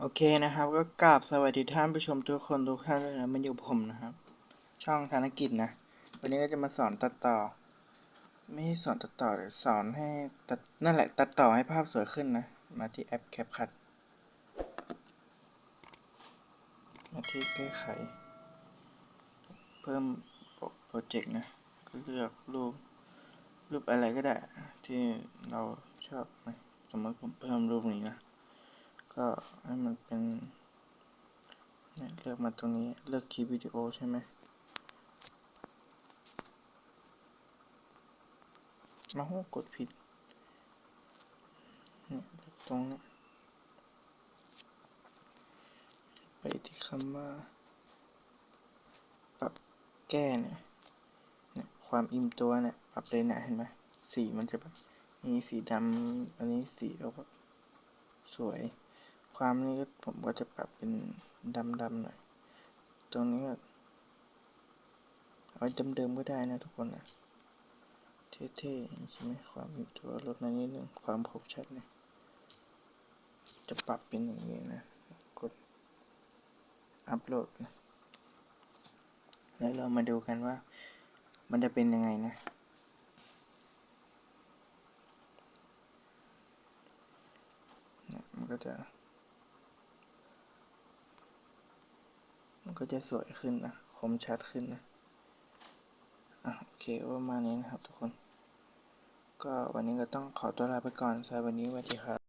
โอเคนะครับ ก็กราบสวัสดีท่านผู้ชมทุกคนทุกท่านเลยนะมันอยู่ผมนะครับ ช่องธนกิจนะ วันนี้ก็จะมาสอนตัดต่อ ไม่ใช่สอนตัดต่อแต่สอนให้ตัดนั่นแหละตัดต่อให้ภาพสวยขึ้นนะ มาที่แอป CapCut มาที่แก้ไข เพิ่มโปรเจกต์นะ ก็เลือกรูปรูปอะไรก็ได้ที่เราชอบนะสมมติผมเพิ่มรูปนี้นะ ก็ให้มันเป็นเนี่ยเลือกมาตรงนี้เลือกคลิปวิดีโอใช่ไหมมาโหกดผิดเนี่ยเลือกตรงนี้ไปที่คำว่าปรับแก้เนี่ยเนี่ยความอิ่มตัวเนี่ยปรับเลยเนี่ยเห็นไหมสีมันจะแบบมีสีดำอันนี้สีออกแบบสวย ความนี้ก็ผมก็จะปรับเป็นดำๆหน่อย ตรงนี้ก็เอาเดิมๆก็ได้นะทุกคนนะเท่ๆใช่ไหมความเป็นตัวลดมานิดนึงความคมชัดเนี่ยจะปรับเป็นอย่างนี้นะ กดอัพโหลดนะ แล้วเรามาดูกันว่า มันจะเป็นยังไงนะเนี่ยมันก็จะ มันก็จะสวยขึ้นนะ คมชัดขึ้นนะ อะ โอเคประมาณนี้นะครับทุกคน ก็วันนี้ก็ต้องขอตัวลาไปก่อนสำหรับวันนี้สวัสดีครับ